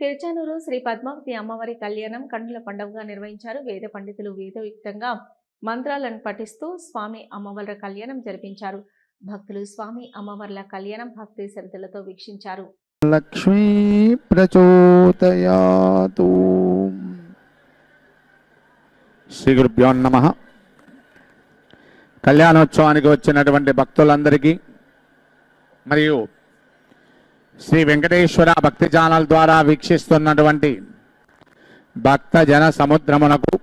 తిరుచానూరు శ్రీ పద్మావతి అమ్మవారి కళ్యాణం కన్నుల పండుగగా నిర్వహించారు. వేద పండితులు వేదయుక్తంగా మంత్రాలను పఠిస్తూ స్వామి అమ్మవార్ల కళ్యాణం జరిపించారు. భక్తులు స్వామి అమ్మవార్ల కళ్యాణం భక్తి శ్రద్ధలతో వీక్షించారు. లక్ష్మీ ప్రచోదయాతు. శ్రీ గురుభ్యో నమ. కళ్యాణోత్సవానికి వచ్చినటువంటి భక్తులందరికీ మరియు శ్రీ వెంకటేశ్వర భక్తి ఛానల్ ద్వారా వీక్షిస్తున్నటువంటి భక్త జన సముద్రమునకు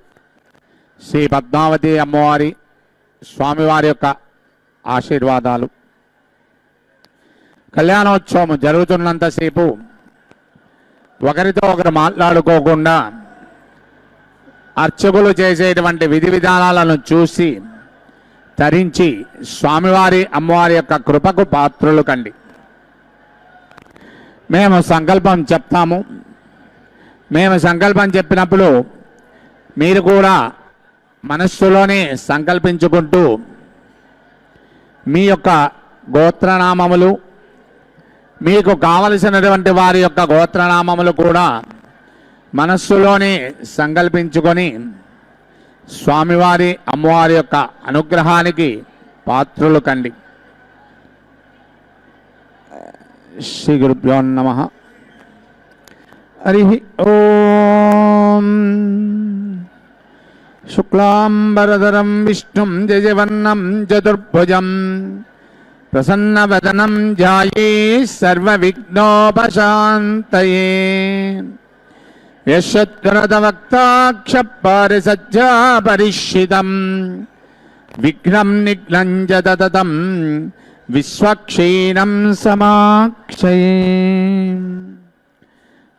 శ్రీ పద్మావతి అమ్మవారి స్వామివారి యొక్క ఆశీర్వాదాలు. కళ్యాణోత్సవం జరుగుతున్నంతసేపు ఒకరితో ఒకరు మాట్లాడుకోకుండా అర్చకులు చేసేటువంటి విధి విధానాలను చూసి తరించి స్వామివారి అమ్మవారి యొక్క కృపకు పాత్రులు కండి. మేము సంకల్పం చెప్తాము. మేము సంకల్పం చెప్పినప్పుడు మీరు కూడా మనస్సులోనే సంకల్పించుకుంటూ మీ యొక్క గోత్రనామములు మీకు కావలసినటువంటి వారి యొక్క గోత్రనామములు కూడా మనస్సులోనే సంకల్పించుకొని స్వామివారి అమ్మవారి యొక్క అనుగ్రహానికి పాత్రులు కండి. శ్రీ గురుభ్యో నమ. హరి ఓం. శుక్లాంబరధరం విష్ణుం జయవర్ణం చతుర్భుజం. ప్రసన్నవదనం ధ్యాయే సర్వవిఘ్నోపశాంతయే. యశత్కరదవక్తాక్షపారిసజ్జాపరిషితం విఘ్నం నిఘ్నం జతతం విశ్వక్షీణం సమాక్షయే.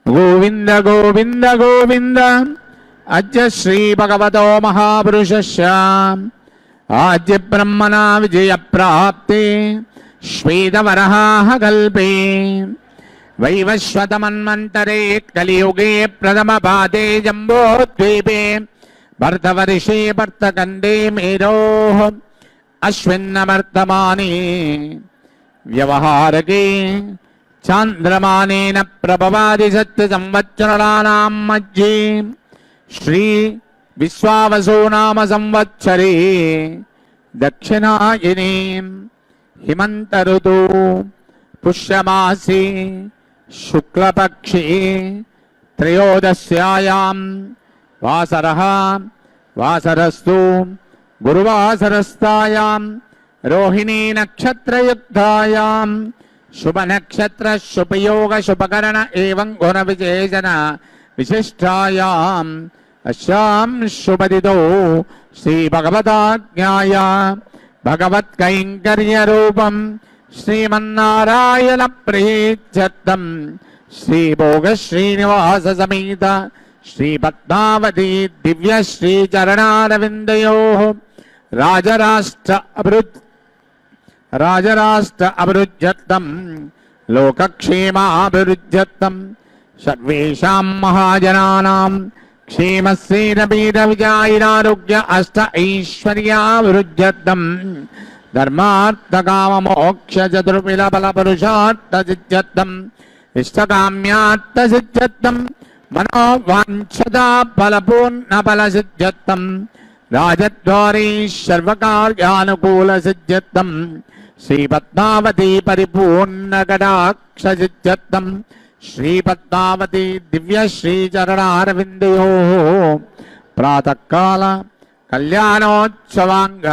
గోవింద గోవింద గోవింద అద్య శ్రీ భగవతో మహాపురుష ఆద్య బ్రహ్మణ విజయ ప్రాప్తే. శ్వేతవరహాహ కల్పే. వైవశ్వతమన్మంతరే కలియుగే ప్రథమ పాదే జంబోద్వీపే. భర్తవర్షే భర్తకండే మేరో అశ్విన్నవర్తమానే వ్యవహారకి చాంద్రమానేన ప్రభవాది సత్య సంవత్సరానాం మధ్యే శ్రీ విశ్వావసో నామ సంవత్సరే దక్షిణాయని హిమంత ఋతు పుష్యమాసి శుక్లపక్షి త్రయోదశ్యాయాం వాసర వాసరస్తు గురువాసరస్థాయాం రోహిణీ నక్షత్రయుక్తాయాం శుభ నక్షత్ర శుభయోగ శుభకరణ ఏవం గుణ విశేషణ విశిష్టాయాం. అశ్యాం శుభదిదో శ్రీ భగవదాజ్ఞాయ భగవత్కైంకర్య రూపం శ్రీమన్నారాయణ ప్రీత్యర్థం శ్రీభోగ శ్రీనివాస సమేత శ్రీ పద్మావతి దివ్య శ్రీ చరణారవిందయో రాజరాష్ట్ర అభివృద్ధి రాజరాష్ట్ర అభివృద్ధ్యర్థం లోకక్షేమాభివృద్ధ్యర్థం సర్వేషాం మహాజనానాం క్షేమస్సేనపీఠ విజాయిరారోగ్య అష్ట మనోవాంఛదా ఫలపూర్ణ రాజద్వారీ సర్వకార్యానుకూల సిద్ధ్యర్థం శ్రీ పద్మావతి పరిపూర్ణ కటాక్ష సిద్ధ్యర్థం శ్రీ పద్మావతి దివ్య శ్రీ ప్రాతకాల కళ్యాణోత్సవాంగ